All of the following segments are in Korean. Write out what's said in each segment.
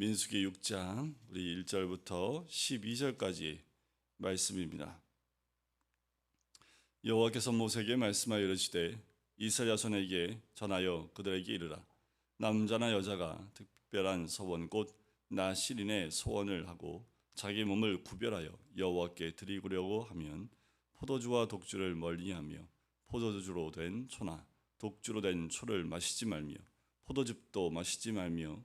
민수기 6장 우리 1절부터 12절까지 말씀입니다. 여호와께서 모세에게 말씀하여 이르시되 이스라엘 자손에게 전하여 그들에게 이르라 남자나 여자가 특별한 서원 곧 나실인의 소원을 하고 자기 몸을 구별하여 여호와께 드리려고 하면 포도주와 독주를 멀리하며 포도주로 된 초나 독주로 된 초를 마시지 말며 포도즙도 마시지 말며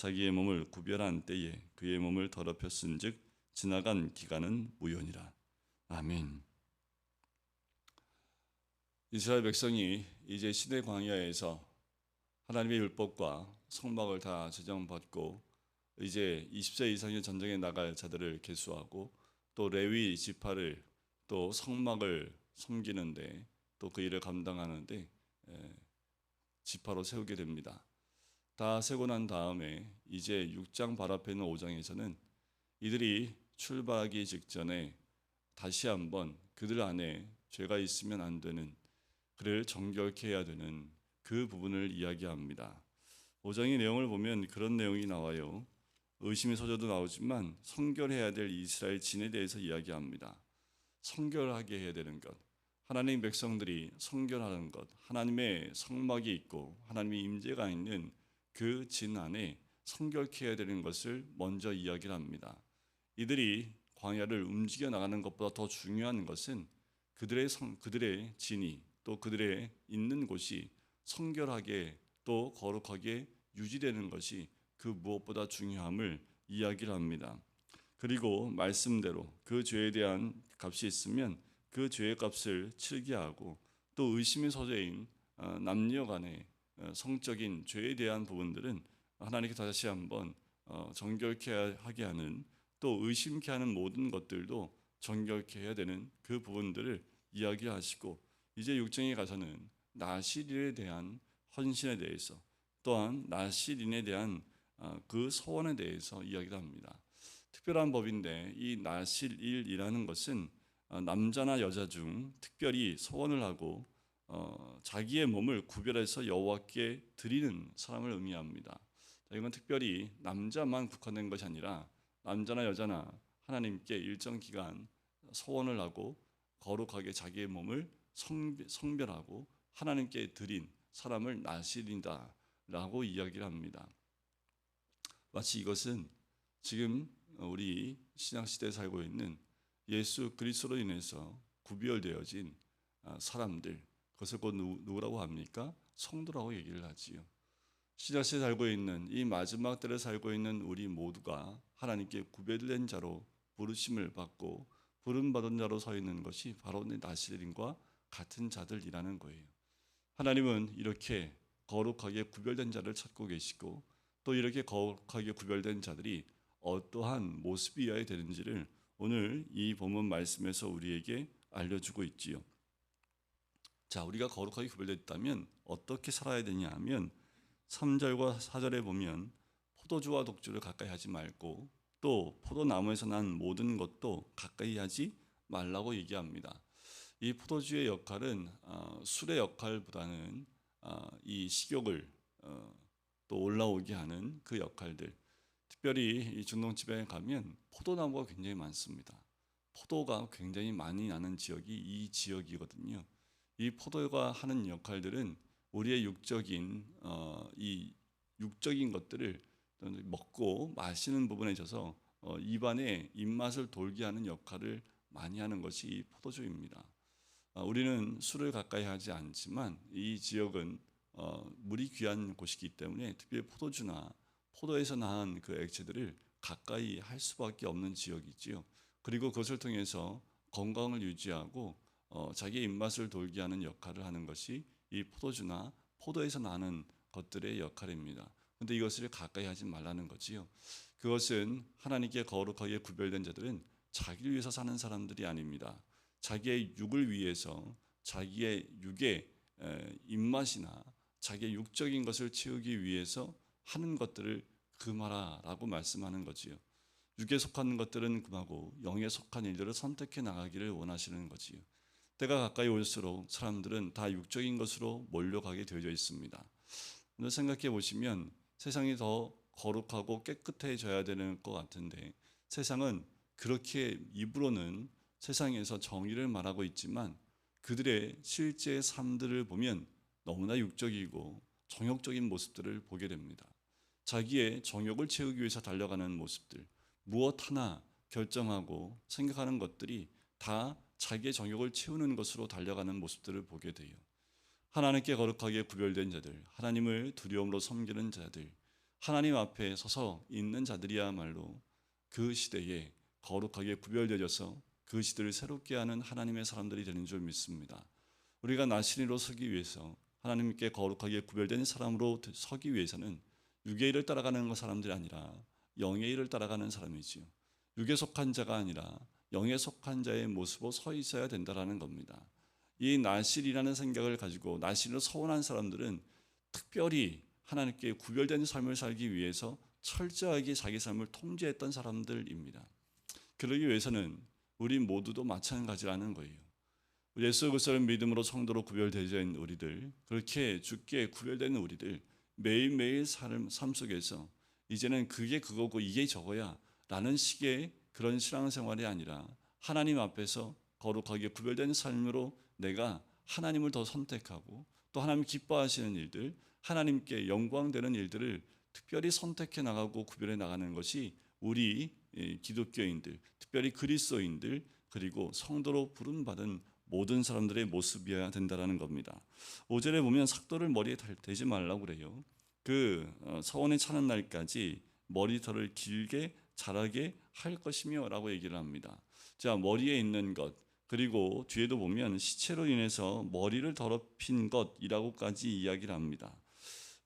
자기의 몸을 구별한 때에 그의 몸을 더럽혔은즉 지나간 기간은 무효니라 아멘. 이스라엘 백성이 이제 시내 광야에서 하나님의 율법과 성막을 다 제정받고 이제 20세 이상의 전쟁에 나갈 자들을 계수하고 또 레위 지파를 또 성막을 섬기는데 또 그 일을 감당하는데 지파로 세우게 됩니다. 다 세고 난 다음에 이제 6장 발 앞에 있는 5장에서는 이들이 출발하기 직전에 다시 한번 그들 안에 죄가 있으면 안 되는 그를 정결케 해야 되는 그 부분을 이야기합니다. 5장의 내용을 보면 그런 내용이 나와요. 의심의 소저도 나오지만 성결해야 될 이스라엘 진에 대해서 이야기합니다. 성결하게 해야 되는 것. 하나님 백성들이 성결하는 것. 하나님의 성막이 있고 하나님의 임재가 있는 그 진 안에 성결케 해야 되는 것을 먼저 이야기를 합니다. 이들이 광야를 움직여 나가는 것보다 더 중요한 것은 그들의 성, 그들의 진이 또 그들의 있는 곳이 성결하게 또 거룩하게 유지되는 것이 그 무엇보다 중요함을 이야기를 합니다. 그리고 말씀대로 그 죄에 대한 값이 있으면 그 죄의 값을 치르게 하고 또 의심의 소재인 어, 남녀 간의 어, 성적인 죄에 대한 부분들은 하나님께 다시 한번 어, 정결케 하게 하는 또 의심케 하는 모든 것들도 정결케 해야 되는 그 부분들을 이야기하시고 이제 육정에 가서는 나시린에 대한 헌신에 대해서 또한 나시린에 대한 그 소원에 대해서 이야기를 합니다. 특별한 법인데 이 나실일이라는 것은 남자나 여자 중 특별히 소원을 하고 어, 자기의 몸을 구별해서 여호와께 드리는 사람을 의미합니다. 이건 특별히 남자만 국한된 것이 아니라 남자나 여자나 하나님께 일정 기간 소원을 하고 거룩하게 자기의 몸을 성별하고 하나님께 드린 사람을 나시린다라고 이야기를 합니다. 마치 이것은 지금 우리 신약 시대에 살고 있는 예수 그리스도로 인해서 구별되어진 사람들 그것을 곧 누구라고 합니까? 성도라고 얘기를 하지요. 신약시대에 살고 있는 이 마지막 때를 살고 있는 우리 모두가 하나님께 구별된 자로 부르심을 받고 부름받은 자로 서 있는 것이 바로 나시린과 같은 자들이라는 거예요. 하나님은 이렇게 거룩하게 구별된 자를 찾고 계시고 또 이렇게 거룩하게 구별된 자들이 어떠한 모습이어야 되는지를 오늘 이 본문 말씀에서 우리에게 알려주고 있지요. 자, 우리가 거룩하게 구별됐다면 어떻게 살아야 되냐 하면 3절과 4절에 보면 포도주와 독주를 가까이 하지 말고 또 포도나무에서 난 모든 것도 가까이 하지 말라고 얘기합니다. 이 포도주의 역할은 어, 술의 역할보다는 어, 이 식욕을 어, 또 올라오게 하는 그 역할들. 특별히 이 중동집에 가면 포도나무가 굉장히 많습니다. 포도가 굉장히 많이 나는 지역이 이 지역이거든요. 이 포도가 하는 역할들은 우리의 육적인 어, 이 육적인 것들을 먹고 마시는 부분에 있어서 어, 입안에 입맛을 돌게 하는 역할을 많이 하는 것이 이 포도주입니다. 어, 우리는 술을 가까이 하지 않지만 이 지역은 어, 물이 귀한 곳이기 때문에 특별히 포도주나 포도에서 나은 그 액체들을 가까이 할 수밖에 없는 지역이지요. 그리고 그것을 통해서 건강을 유지하고 어, 자기의 입맛을 돌게 하는 역할을 하는 것이 이 포도주나 포도에서 나는 것들의 역할입니다. 근데 이것을 가까이 하지 말라는 거지요. 그것은 하나님께 거룩하게 구별된 자들은 자기를 위해서 사는 사람들이 아닙니다. 자기의 육을 위해서 자기의 육의 에, 입맛이나 자기의 육적인 것을 채우기 위해서 하는 것들을 금하라라고 말씀하는 거지요. 육에 속한 것들은 금하고 영에 속한 일들을 선택해 나가기를 원하시는 거지요. 때가 가까이 올수록 사람들은 다 육적인 것으로 몰려가게 되어져 있습니다. 오늘 생각해 보시면 세상이 더 거룩하고 깨끗해져야 되는 것 같은데 세상은 그렇게 입으로는 세상에서 정의를 말하고 있지만 그들의 실제 삶들을 보면 너무나 육적이고 정욕적인 모습들을 보게 됩니다. 자기의 정욕을 채우기 위해서 달려가는 모습들, 무엇 하나 결정하고 생각하는 것들이 다 자기의 정욕을 채우는 것으로 달려가는 모습들을 보게 돼요. 하나님께 거룩하게 구별된 자들, 하나님을 두려움으로 섬기는 자들, 하나님 앞에 서서 있는 자들이야말로 그 시대에 거룩하게 구별되어서 그 시대를 새롭게 하는 하나님의 사람들이 되는 줄 믿습니다. 우리가 나신이로 서기 위해서 하나님께 거룩하게 구별된 사람으로 서기 위해서는 육의 일을 따라가는 사람들이 아니라 영의 일을 따라가는 사람이지요. 육에 속한 자가 아니라 영에 속한 자의 모습으로 서 있어야 된다라는 겁니다. 이 나실이라는 생각을 가지고 나실로 서운한 사람들은 특별히 하나님께 구별된 삶을 살기 위해서 철저하게 자기 삶을 통제했던 사람들입니다. 그러기 위해서는 우리 모두도 마찬가지라는 거예요. 예수 그리스도를 믿음으로 성도로 구별되어진 우리들, 그렇게 죽게 구별된 우리들 매일매일 삶, 삶 속에서 이제는 그게 그거고 이게 저거야 라는 식의 그런 신앙생활이 아니라 하나님 앞에서 거룩하게 구별된 삶으로 내가 하나님을 더 선택하고 또 하나님 기뻐하시는 일들, 하나님께 영광되는 일들을 특별히 선택해 나가고 구별해 나가는 것이 우리 기독교인들, 특별히 그리스도인들 그리고 성도로 부름받은 모든 사람들의 모습이어야 된다라는 겁니다. 5절에 보면 삭도를 머리에 대지 말라고 그래요. 그 어, 서원에 차는 날까지 머리털을 길게 자라게 할 것이며 라고 얘기를 합니다. 자, 머리에 있는 것 그리고 뒤에도 보면 시체로 인해서 머리를 더럽힌 것이라고까지 이야기를 합니다.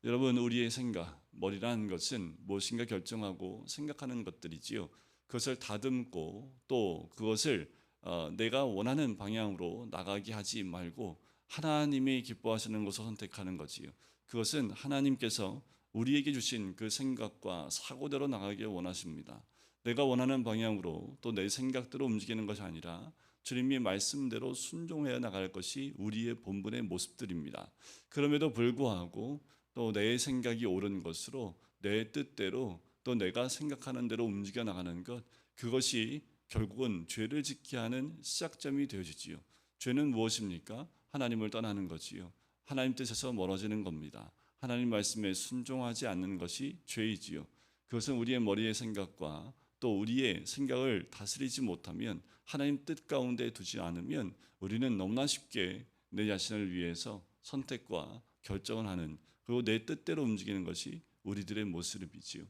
여러분 우리의 생각, 머리라는 것은 무엇인가 결정하고 생각하는 것들이지요. 그것을 다듬고 또 그것을 어, 내가 원하는 방향으로 나가게 하지 말고 하나님이 기뻐하시는 것을 선택하는 거지요. 그것은 하나님께서 우리에게 주신 그 생각과 사고대로 나가길 원하십니다. 내가 원하는 방향으로 또 내 생각대로 움직이는 것이 아니라 주님의 말씀대로 순종해야 나갈 것이 우리의 본분의 모습들입니다. 그럼에도 불구하고 또 내 생각이 옳은 것으로 내 뜻대로 또 내가 생각하는 대로 움직여 나가는 것 그것이 결국은 죄를 짓게 하는 시작점이 되어지지요. 죄는 무엇입니까? 하나님을 떠나는 거지요. 하나님 뜻에서 멀어지는 겁니다. 하나님 말씀에 순종하지 않는 것이 죄이지요. 그것은 우리의 머리의 생각과 또 우리의 생각을 다스리지 못하면 하나님 뜻 가운데 두지 않으면 우리는 너무나 쉽게 내 자신을 위해서 선택과 결정을 하는 그리고 내 뜻대로 움직이는 것이 우리들의 모습이지요.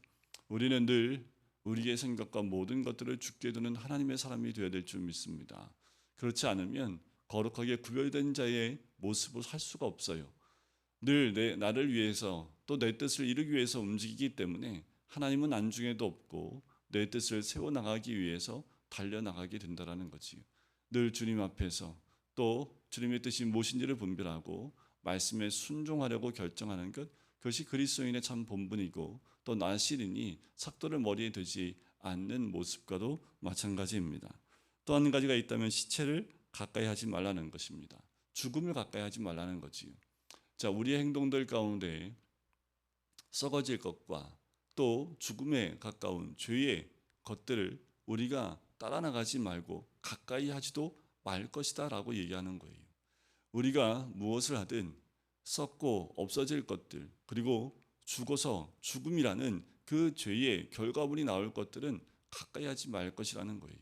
우리는 늘 우리의 생각과 모든 것들을 죽게 두는 하나님의 사람이 되어야 될 줄 믿습니다. 그렇지 않으면 거룩하게 구별된 자의 모습을 살 수가 없어요. 늘 내, 나를 위해서 또 내 뜻을 이루기 위해서 움직이기 때문에 하나님은 안중에도 없고 내 뜻을 세워 나가기 위해서 달려 나가게 된다라는 거지요. 늘 주님 앞에서 또 주님의 뜻이 무엇인지를 분별하고 말씀에 순종하려고 결정하는 것 그것이 그리스도인의 참 본분이고 또 나시린이 삭도를 머리에 두지 않는 모습과도 마찬가지입니다. 또 한 가지가 있다면 시체를 가까이 하지 말라는 것입니다. 죽음을 가까이 하지 말라는 거지요. 자, 우리의 행동들 가운데 썩어질 것과 또 죽음에 가까운 죄의 것들을 우리가 따라 나가지 말고 가까이 하지도 말 것이다 라고 얘기하는 거예요. 우리가 무엇을 하든 썩고 없어질 것들 그리고 죽어서 죽음이라는 그 죄의 결과물이 나올 것들은 가까이 하지 말 것이라는 거예요.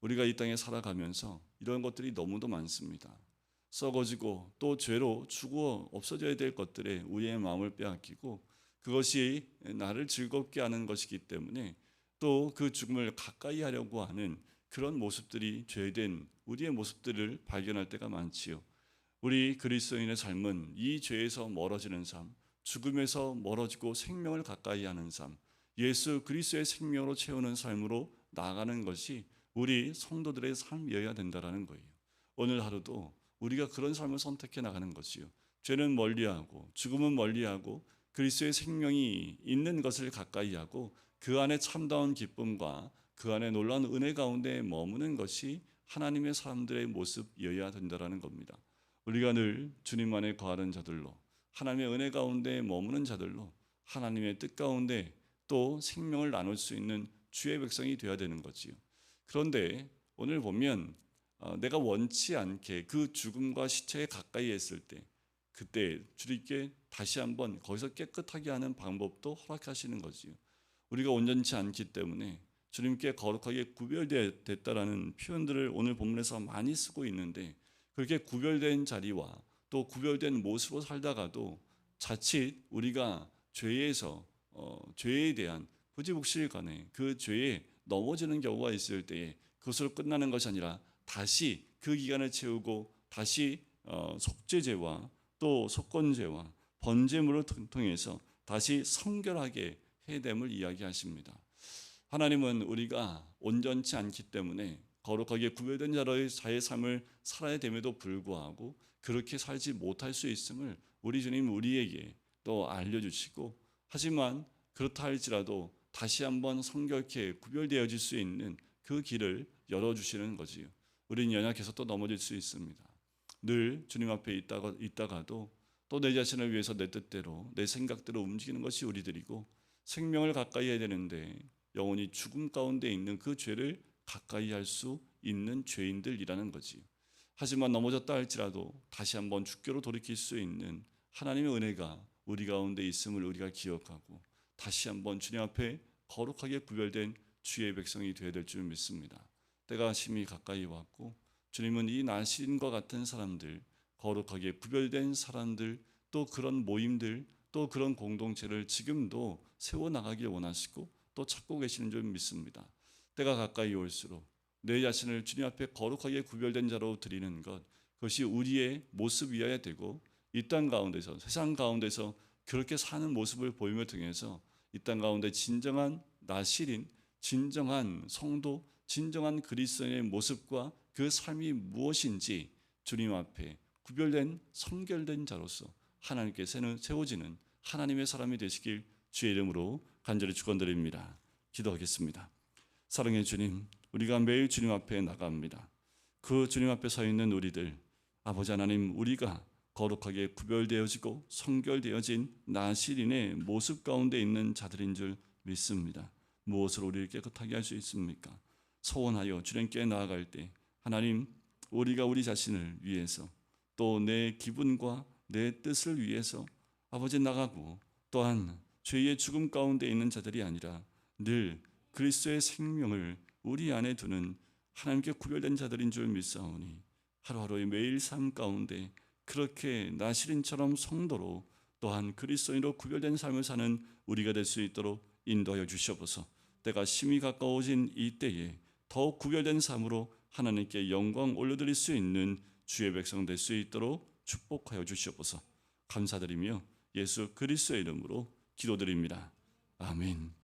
우리가 이 땅에 살아가면서 이런 것들이 너무도 많습니다. 썩어지고 또 죄로 죽어 없어져야 될 것들에 우리의 마음을 빼앗기고 그것이 나를 즐겁게 하는 것이기 때문에 또 그 죽음을 가까이 하려고 하는 그런 모습들이 죄된 우리의 모습들을 발견할 때가 많지요. 우리 그리스도인의 삶은 이 죄에서 멀어지는 삶, 죽음에서 멀어지고 생명을 가까이 하는 삶, 예수 그리스도의 생명으로 채우는 삶으로 나아가는 것이 우리 성도들의 삶이어야 된다라는 거예요. 오늘 하루도 우리가 그런 삶을 선택해 나가는 것이요. 죄는 멀리하고 죽음은 멀리하고 그리스도의 생명이 있는 것을 가까이 하고 그 안에 참다운 기쁨과 그 안에 놀라운 은혜 가운데 머무는 것이 하나님의 사람들의 모습이어야 된다라는 겁니다. 우리가 늘 주님 안에 거하는 자들로 하나님의 은혜 가운데 머무는 자들로 하나님의 뜻 가운데 또 생명을 나눌 수 있는 주의 백성이 되어야 되는 거지요. 그런데 오늘 보면 어, 내가 원치 않게 그 죽음과 시체에 가까이 했을 때 그때 주님께 다시 한번 거기서 깨끗하게 하는 방법도 허락하시는 거지요. 우리가 온전치 않기 때문에 주님께 거룩하게 구별됐다라는 표현들을 오늘 본문에서 많이 쓰고 있는데 그렇게 구별된 자리와 또 구별된 모습으로 살다가도 자칫 우리가 죄에서 어, 죄에 대한 부지복실간에 그 죄에 넘어지는 경우가 있을 때에 그것으로 끝나는 것이 아니라 다시 그 기간을 채우고 다시 어, 속죄제와 또 속건제와 번제물을 통해서 다시 성결하게 해됨을 이야기하십니다. 하나님은 우리가 온전치 않기 때문에 거룩하게 구별된 자로의 자의 삶을 살아야 됨에도 불구하고 그렇게 살지 못할 수 있음을 우리 주님 우리에게 또 알려주시고 하지만 그렇다 할지라도 다시 한번 성결케 구별되어질 수 있는 그 길을 열어주시는 거지요. 우리는 연약해서 또 넘어질 수 있습니다. 늘 주님 앞에 있다가, 있다가도 또 내 자신을 위해서 내 뜻대로 내 생각대로 움직이는 것이 우리들이고 생명을 가까이 해야 되는데 영원히 죽음 가운데 있는 그 죄를 가까이 할 수 있는 죄인들이라는 거지. 하지만 넘어졌다 할지라도 다시 한번 죽교로 돌이킬 수 있는 하나님의 은혜가 우리 가운데 있음을 우리가 기억하고 다시 한번 주님 앞에 거룩하게 구별된 주의 백성이 되어야 될 줄 믿습니다. 때가 심히 가까이 왔고 주님은 이 나신과 같은 사람들, 거룩하게 구별된 사람들, 또 그런 모임들, 또 그런 공동체를 지금도 세워 나가길 원하시고 또 찾고 계시는 줄 믿습니다. 때가 가까이 올수록 내 자신을 주님 앞에 거룩하게 구별된 자로 드리는 것 그것이 우리의 모습이어야 되고 이 땅 가운데서 세상 가운데서 그렇게 사는 모습을 보임을 통해서 이 땅 가운데 진정한 나실인 진정한 성도 진정한 그리스도인의 모습과 그 삶이 무엇인지 주님 앞에 구별된 성결된 자로서 하나님께 세워지는 하나님의 사람이 되시길 주의 이름으로 간절히 축원드립니다. 기도하겠습니다. 사랑의 주님, 우리가 매일 주님 앞에 나갑니다. 그 주님 앞에 서 있는 우리들, 아버지 하나님, 우리가 거룩하게 구별되어지고 성결되어진 나시린의 모습 가운데 있는 자들인 줄 믿습니다. 무엇으로 우리를 깨끗하게 할 수 있습니까? 소원하여 주님께 나아갈 때 하나님 우리가 우리 자신을 위해서 또 내 기분과 내 뜻을 위해서 아버지 나가고 또한 죄의 죽음 가운데 있는 자들이 아니라 늘 그리스도의 생명을 우리 안에 두는 하나님께 구별된 자들인 줄 믿사오니 하루하루의 매일 삶 가운데 그렇게 나시린처럼 성도로 또한 그리스도인으로 구별된 삶을 사는 우리가 될 수 있도록 인도하여 주시옵소서. 때가 심히 가까워진 이 때에 더욱 구별된 삶으로 하나님께 영광 올려드릴 수 있는 주의 백성 될 수 있도록 축복하여 주시옵소서. 감사드리며 예수 그리스도의 이름으로 기도드립니다. 아멘.